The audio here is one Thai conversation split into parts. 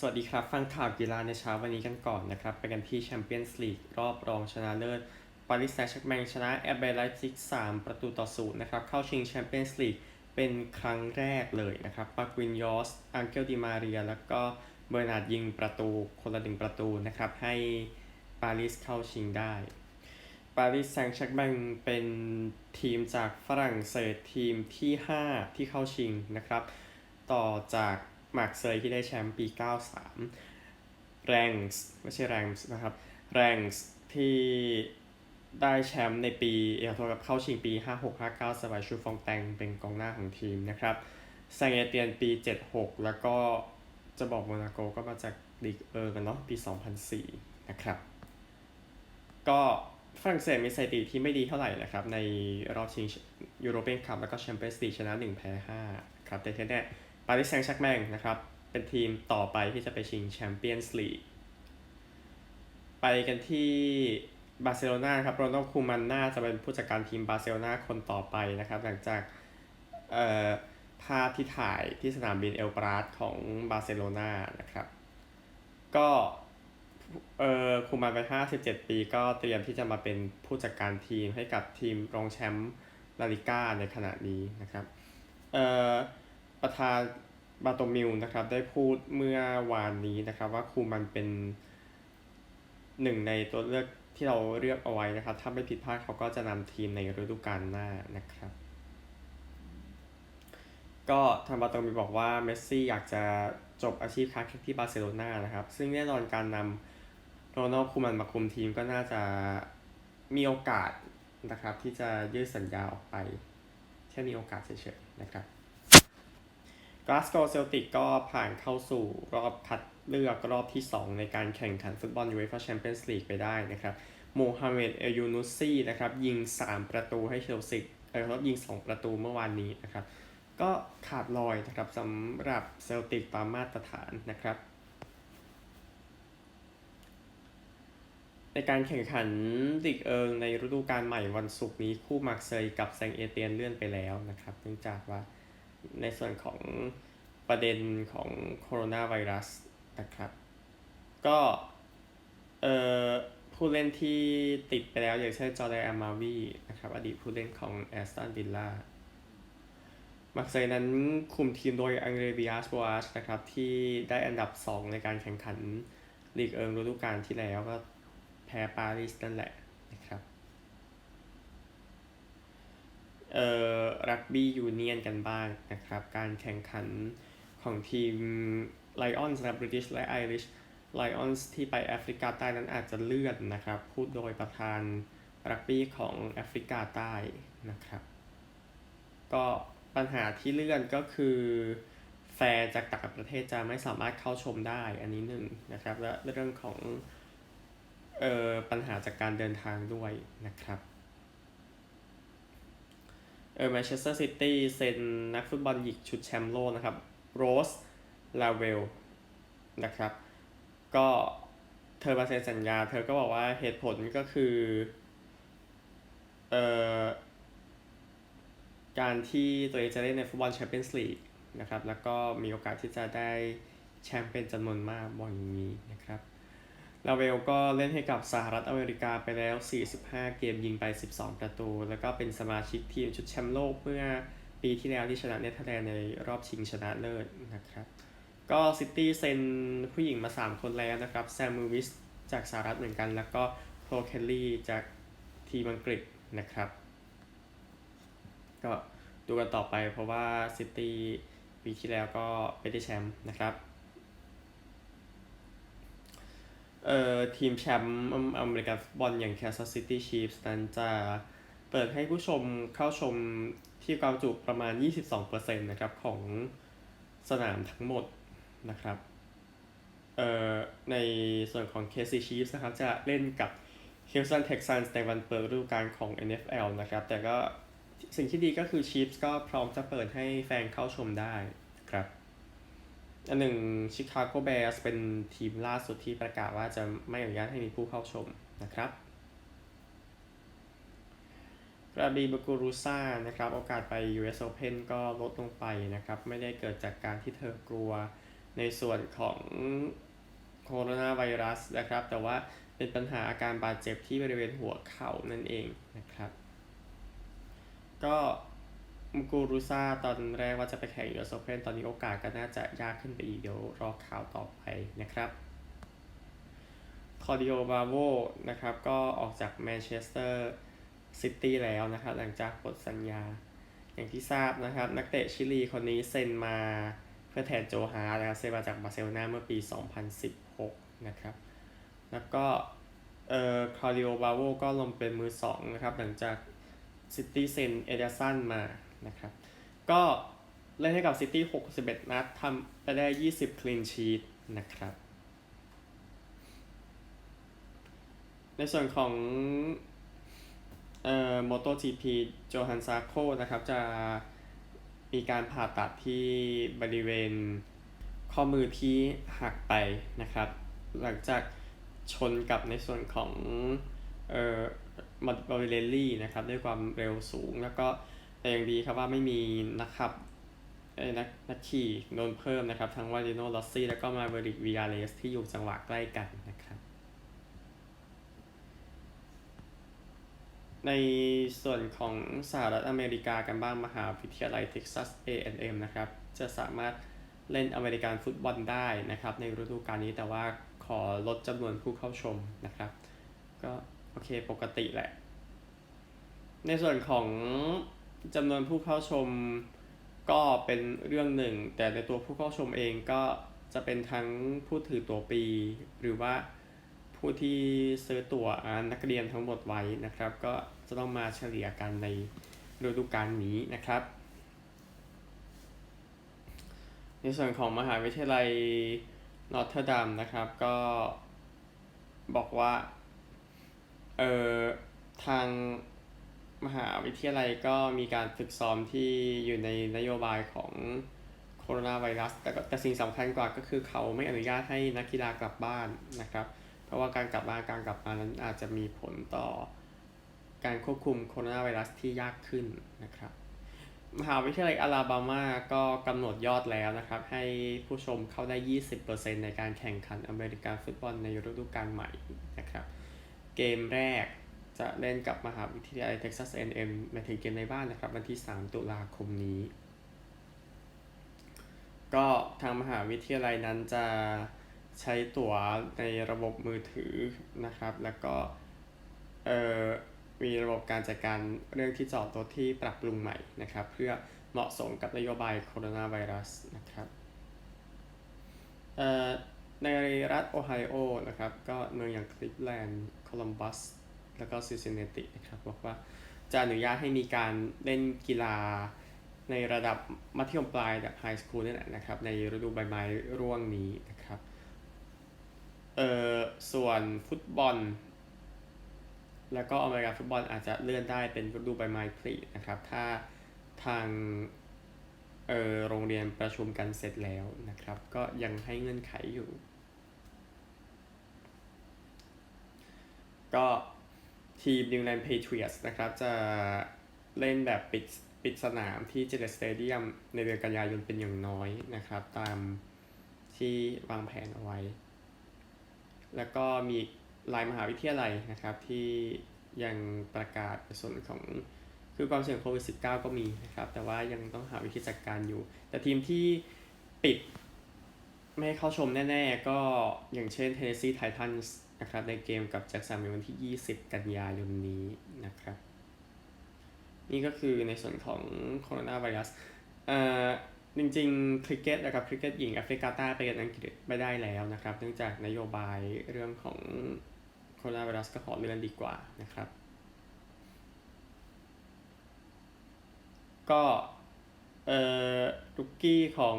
สวัสดีครับ ฟังข่าวกีฬาในเช้าวันนี้กันก่อนนะครับ ไปกันที่แชมเปี้ยนส์ลีกรอบรองชนะเลิศปารีสแซงต์แชร์แมงชนะแอร์เบรไลฟ์ซิก3ประตูต่อศูนย์นะครับ เข้าชิงแชมเปี้ยนส์ลีกเป็นครั้งแรกเลยนะครับปาควินยอสอังเกลดิมาเรีย แล้วก็เบอร์นาร์ดยิงประตูคนละหนึ่งประตูนะครับ ให้ปารีสเข้าชิงได้ปารีสแซงต์แชร์แมงเป็นทีมจากฝรั่งเศสทีมที่ 5 ที่เข้าชิงนะครับ ต่อจาก มาร์กเซยที่ได้แชมป์ปี 93 แรงส์ไม่ใช่แรงส์นะครับแรงส์ที่ได้แชมป์ในปีเอลโทกับเข้าชิงปี 56-59 สบายชูฟองแตงเป็นกองหน้าของทีมนะครับแซงเอเตียนปี 76 แล้วก็จะบอกโมนาโกก็มาจากลีกเออร์กันเนาะปี 2004 นะครับ ก็ฝรั่งเศสมีสถิติที่ไม่ดีเท่าไหร่นะครับ ในรอบชิงยูโรเปียนคัพแล้วก็แชมเปี้ยนส์ลีกชนะ 1 แพ้5ครับแต่ทีนี้ ปารีสแซงต์แชร์กแมงนะครับ เป็นทีมต่อไปที่จะไปชิงแชมเปี้ยนส์ลีก ไปกันที่บาร์เซโลนาครับโรนัลคูมันน่าจะเป็นผู้จัดการทีมบาร์เซโลนาคนต่อไปนะครับ หลังจากเอ่อภาพที่ถ่ายที่สนามบินเอลปราสของบาร์เซโลนานะครับ ก็เอ่อคูมันไป 57 ปีก็เตรียมที่จะมาเป็นผู้จัดการทีมให้กับทีมรองแชมป์ลาลิก้าในขณะนี้นะครับ เอ่อ ประธานบาโตมิลนะครับ ได้พูดเมื่อวานนี้นะครับ ว่าคูมันเป็นหนึ่งในตัวเลือกที่เราเลือกเอาไว้นะครับ ถ้าไม่ผิดพลาดเขาก็จะนำทีมในฤดูกาลหน้านะครับ ก็ทางบาโตมิลบอกว่าเมสซี่อยากจะจบอาชีพค้าแข่งที่บาร์เซโลนานะครับ ซึ่งแน่นอนการนำโรนัลคูมันมาคุมทีมก็น่าจะมีโอกาสนะครับ ที่จะยืดสัญญาออกไปแค่มีโอกาสเฉยๆนะครับ ก a าสโกเซลติกก็ผ่านเข้าสู่รอบคัดเลือกรอบที่ 2 ในการแข่งขันฟุตบอลยูเอฟ่าแชมเปี้ยนส์ลีกไปได้นะครับโมฮัมเหม็ดเอยูนุสซี่นะครับยิง 3 ประตูให้เชลซีเออครับยิง 2 ประตูเมื่อวานนี้นะครับ ก็ขาดลอยนะครับสำหรับเซลติกตามมาตรฐานนะครับ ในการแข่งขันลีกเอิงในฤดูกาลใหม่วันศุกร์นี้คู่มาร์เซย์กับแซงเอเตียนเลื่อนไปแล้วนะครับเนื่องจากว่า ในส่วนของประเด็นของโคโรนาไวรัสนะครับ ก็เอ่อผู้เล่นที่ติดไปแล้วอย่างเช่นจอร์แดนอามาวีนะครับ อดีตผู้เล่นของแอสตันวิลล่ามาร์เซย์นั้นคุมทีมโดยอังเดรเบียสบอาชนะครับ ที่ได้อันดับ 2 ในการแข่งขันลีกเอิงฤดูกาลที่แล้วก็แพ้ปารีสนั่นแหละนะครับ เอ่อรักบี้ยูเนียนกันบ้างนะครับ การแข่งขันของทีมไลออนส์นะบริติชและไอริชไลออนส์ที่ไปแอฟริกาใต้นั้นอาจจะเลื่อนนะครับ พูดโดยประธานรักบี้ของแอฟริกาใต้นะครับ ก็ปัญหาที่เลื่อนก็คือแฟนจากต่างประเทศจะไม่สามารถเข้าชมได้อันนี้หนึ่งนะครับ และเรื่องของเอ่อปัญหาจากการเดินทางด้วยนะครับ เออแมนเชสเตอร์ซิตี้เซ็นนักฟุตบอลหญิงชุดแชมป์โลกนะครับโรสลาเวลนะครับ ก็เธอมาเซ็นสัญญา เธอก็บอกว่าเหตุผลก็คือเอ่อการที่ตัวเองจะเล่นในฟุตบอลแชมเปี้ยนส์ลีกนะครับ แล้วก็มีโอกาสที่จะได้แชมป์เป็นจำนวนมากบอกอย่างนี้นะครับ ลาเวลก็เล่นให้กับสหรัฐอเมริกาไปแล้ว 45 เกมยิงไป 12 ประตู แล้วก็เป็นสมาชิกทีมชุดแชมป์โลกเมื่อปีที่แล้วที่ชนะเนเธอร์แลนด์ในรอบชิงชนะเลิศนะครับก็ซิตี้เซ็นผู้หญิงมา 3 คนแล้วนะครับแซมมูวิสจากสหรัฐเหมือนกัน แล้วก็โคลเคลลี่จากทีมอังกฤษนะครับ ก็ดูกันต่อไปเพราะว่าซิตี้ปีที่แล้วก็ไม่ได้แชมป์นะครับ เอ่อทีมแชมป์อเมริกันฟุตบอลอย่าง Kansas City Chiefs นั้นจะเปิดให้ผู้ชมเข้าชมที่ความจุประมาณ 22%นะครับของสนามทั้งหมดนะครับเอ่อในส่วนของ KC Chiefs นะครับจะเล่นกับ Houston Texans ในวันเปิดฤดูกาลของ NFL นะครับ แต่ก็สิ่งที่ดีก็คือ Chiefs ก็พร้อมจะเปิดให้แฟนเข้าชมได้ครับ อันหนึ่งชิคาโกแบร์สเป็นทีมล่าสุดที่ประกาศว่าจะไม่อนุญาตให้มีผู้เข้าชมนะครับกราบีบากูรูซ่านะครับโอกาสไป US Open ก็ลดลงไปนะครับ ไม่ได้เกิดจากการที่เธอกลัวในส่วนของโคโรนาไวรัสนะครับ แต่ว่าเป็นปัญหาอาการบาดเจ็บที่บริเวณหัวเข่านั่นเองนะครับ ก็ มุกูรุซาตอนแรกว่าจะไปแข่งยูโรโอเพนตอนนี้โอกาสก็น่าจะยากขึ้นไปอีกเดี๋ยวรอข่าวต่อไปนะครับคอร์ดิโอบาโวนะครับก็ออกจากแมนเชสเตอร์ซิตี้แล้วนะครับหลังจากหมดสัญญา อย่างที่ทราบนะครับ นักเตะชิลีคนนี้เซ็นมาเพื่อแทนโจฮาร์นะครับเซ็นมาจากบาร์เซโลนาเมื่อปี 2016 นะครับ แล้วก็เอ่อคาริโอบาโวก็ลงเป็นมือสองนะครับ หลังจากซิตี้เซ็นเอเดสันมา นะครับ ก็เล่นให้กับซิตี้61 นัดทำไปได้ 20 คลีนชีตนะครับ ในส่วนของเอ่อ MotoGP โจฮันซาโคนะครับ จะมีการผ่าตัดที่บริเวณข้อมือที่หักไปนะครับ หลังจากชนกับในส่วนของเอ่อมาบริเลลี่นะครับ ด้วยความเร็วสูงแล้วก็ แต่อย่างดีครับว่าไม่มีนักขับเอ้นักนักขี่โดนเพิ่มนะครับ ทั้งวาลิโนลอสซี่ แล้วก็มาเวริกวิอาเลสที่อยู่จังหวะใกล้กันนะครับ ในส่วนของสหรัฐอเมริกากันบ้างมหาวิทยาลัยเท็กซัส A&M นะครับ จะสามารถเล่นอเมริกันฟุตบอลได้นะครับ ในฤดูกาลนี้แต่ว่าขอลดจำนวนผู้เข้าชมนะครับ ก็โอเคปกติแหละ ในส่วนของ จำนวนผู้เข้าชมก็เป็นเรื่องหนึ่ง แต่ในตัวผู้เข้าชมเองก็จะเป็นทั้งผู้ถือตั๋วปี หรือว่าผู้ที่ซื้อตั๋วอนักเรียนทั้งหมดไว้นะครับ ก็จะต้องมาเฉลี่ยกันในฤดูกาลนี้นะครับ ในส่วนของมหาวิทยาลัยนอร์ทเทอร์ดัมนะครับก็บอกว่า เอ่อ ทาง มหาวิทยาลัยก็มีการฝึกซ้อมที่อยู่ในนโยบายของโคโรนาไวรัส แต่แต่สิ่งสำคัญกว่าก็คือเขาไม่อนุญาตให้นักกีฬากลับบ้านนะครับ เพราะว่าการกลับบ้านการกลับมานั้นอาจจะมีผลต่อการควบคุมโคโรนาไวรัสที่ยากขึ้นนะครับ มหาวิทยาลัยอลาบามาก็กำหนดยอดแล้วนะครับ ให้ผู้ชมเข้าได้ 20%ในการแข่งขันอเมริกันฟุตบอลในฤดูกาลใหม่นะครับ เกมแรก จะเล่นกับมหาวิทยาลัยเท็กซัส A&M หมาถึงเกมในบ้านนะครับ วันที่ 3 ตุลาคมนี้ ก็ทางมหาวิทยาลัยนั้นจะใช้ตั๋วในระบบมือถือนะครับ แล้วก็เอ่อมีระบบการจัดการเรื่องที่จอดรถที่ปรับปรุงใหม่นะครับ เพื่อเหมาะสมกับนโยบายโคโรนาไวรัสนะครับเอ่อในรัฐโอไฮโอนะครับ ก็เมืองอย่างคลิฟแลนด์ โคลัมบัส แล้วก็ซิซินเนตินะครับบอกว่าจะอนุญาตให้มีการเล่นกีฬาในระดับมัธยมปลายแบบไฮสคูลนี่แหละนะครับ ในฤดูใบไม้ร่วงนี้นะครับเอ่อส่วนฟุตบอล แล้วก็อเมริกันฟุตบอลอาจจะเลื่อนได้เป็นฤดูใบไม้ผลินะครับ ถ้าทางเอ่อโรงเรียนประชุมกันเสร็จแล้วนะครับ ก็ยังให้เงื่อนไขอยู่ ก็ ทีม New England Patriots นะครับ จะเล่นแบบปิดปิดสนามที่ Gillette Stadium ในเดือนกันยายนเป็นอย่างน้อยนะครับ ตามที่วางแผนเอาไว้ แล้วก็มีหลายมหาวิทยาลัยนะครับที่ยังประกาศส่วนของคือความเสี่ยงโควิด -19 ก็มีนะครับ แต่ว่ายังต้องหาวิธีจัดการอยู่ แต่ทีมที่ปิดไม่ให้เข้าชมแน่ ๆ ก็อย่างเช่น Tennessee Titans นะครับในเกมกับแจ็คสันในวันที่ 20 กันยายนนี้นะครับ นี่ก็คือในส่วนของโคโรนาไวรัสเอ่อจริงๆคริกเก็ตนะครับคริกเก็ตหญิงแอฟริกาใต้ไปกันอังกฤษไม่ได้แล้วนะครับ เนื่องจากนโยบายเรื่องของโคโรนาไวรัสก็ขอเลื่อนดีกว่านะครับ ก็เอ่อลุกกี้ของ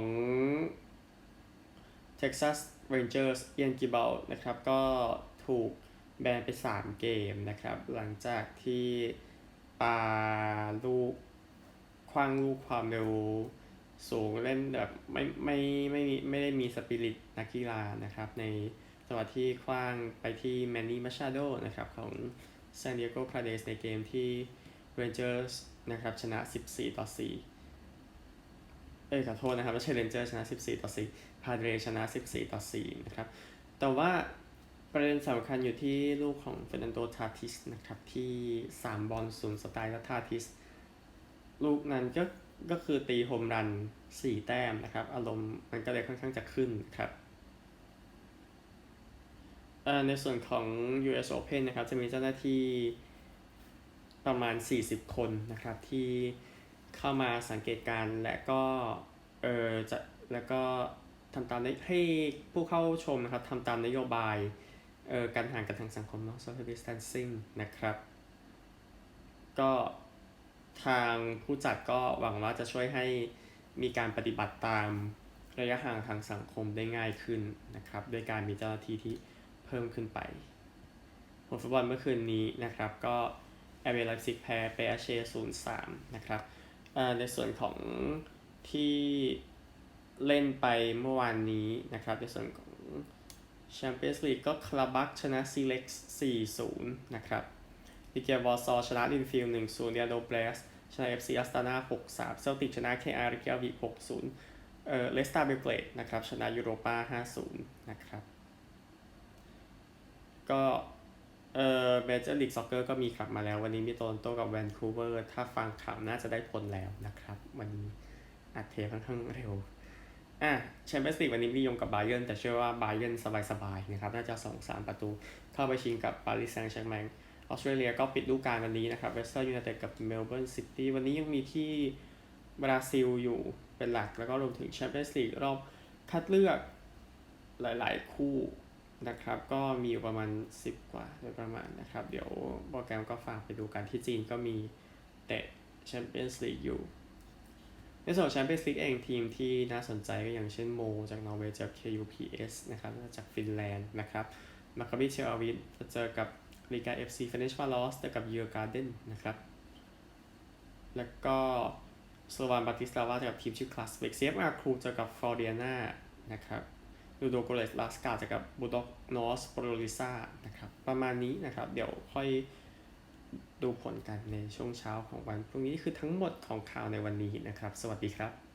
Texas Rangers เอียนกิเบลนะครับก็ถูกแบนไป 3 เกมนะครับ หลังจากที่ปาลูกคว้างลูกความเร็วสูงเล่นแบบไม่ไม่ไม่ไม่ไม่ได้มีสปิริตนักกีฬานะครับในจังหวะที่คว้างไปที่แมนนี่มาชาโดนะครับของ San Diego Padres ในเกมที่ Rangers นะครับชนะ 14 ต่อ 4 เอ้ยขอโทษนะครับไม่ใช่ Rangers ชนะ 14 ต่อ 4 พาเดรชนะ 14 ต่อ 4 นะครับ แต่ว่าประเด็นสำคัญอยู่ที่ลูกของเฟรนันโดทาทิสนะครับ ที่ 3 บอลศูนย์สไตล์และทาทิส ลูกนั้นก็ก็คือตีโฮมรัน 4 แต้มนะครับ อารมณ์มันก็เลยค่อนข้างจะขึ้นครับในส่วนของ US Open นะครับ จะมีเจ้าหน้าที่ประมาณ 40 คนนะครับ ที่เข้ามาสังเกตการณ์และก็เออจะแล้วก็ ทำตามให้ผู้เข้าชมนะครับทำตามนโยบายเออการห่างกันทางสังคมเนาะ social distancing นะครับ ก็ทางผู้จัดก็หวังว่าจะช่วยให้มีการปฏิบัติตามระยะห่างทางสังคมได้ง่ายขึ้นนะครับด้วยการมีเจ้าหน้าที่ที่เพิ่มขึ้นไปผลฟุตบอลเมื่อคืนนี้นะครับ ก็แอเวลไลฟ์ซิกแพ้เปอาเช่ศูนย์สามนะครับในส่วนของที่ เล่นไปเมื่อวานนี้นะครับ ในส่วนของแชมเปี้ยนส์ลีกก็คลาบักชนะซีเล็ก4-0นะครับลิเกียวอร์ซอชนะลินฟิลด์1-0เดียโดเบรสชนะ FC อัสตานา6-3เซลติกชนะ KR ริเกียววิ6-0เออเลสตาเบลเกรดนะครับ ชนะยูโรปา5-0นะครับ ก็เออเมเจอร์ลีกซ็อกเกอร์ก็มีกลับมาแล้ว วันนี้มีโตนโตกับแวนคูเวอร์ ถ้าฟังข่าวน่าจะได้ผลแล้วนะครับ วันนี้อัดเทปค่อนข้างเร็ว อะแชมเปี้ยนส์ลีกวันนี้มียงกับบาเยิร์นแต่เชื่อว่าบาเยิร์นสบายๆนะครับ น่าจะส่งสามประตูเข้าไปชิงกับปารีสแซงต์แชร์แมงออสเตรเลียก็ปิดฤดูกาลวันนี้นะครับเวสเ e อร์ยูไนเต็ดกับเมลเบิร์นซิตี้วันนี้ยังมีที่บราซิลอยู่เป็นหลัก แล้วก็รวมถึงแชมเปี้ยนส์ลีกรอบคัดเลือกหลายๆ คู่นะครับ ก็มีอยู่ประมาณ 10 กว่าโดยประมาณนะครับ เดี๋ยวโปรแกรมก็ฝากไปดูกันที่จีนก็มีเตะแชมเปี้ยนส์ลีกอยู่ ในส่วนแชมเปี้ยนส์ลีกเองทีมที่น่าสนใจก็อย่างเช่นโม จากนอร์เวย์เจอ KUPS นะครับจากฟินแลนด์นะครับมาคาบิเชลอาวินจะเจอกับลีกา FC เฟเนชฟาลอสเจอกับเยอร์การ์เดนนะครับ แล้วก็สโลวานบาติสลาวาเจอกับทีมชื่อคลาสเวกเซฟอาครูเจอกับฟลอเดียนานะครับลูโดโกเลสลาสกาเจอกับบูด็อกนอสโปรลิซานะครับประมาณนี้นะครับ เดี๋ยวค่อย ดูผลกันในช่วงเช้าของวันพรุ่งนี้คือทั้งหมดของข่าวในวันนี้นะครับ สวัสดีครับ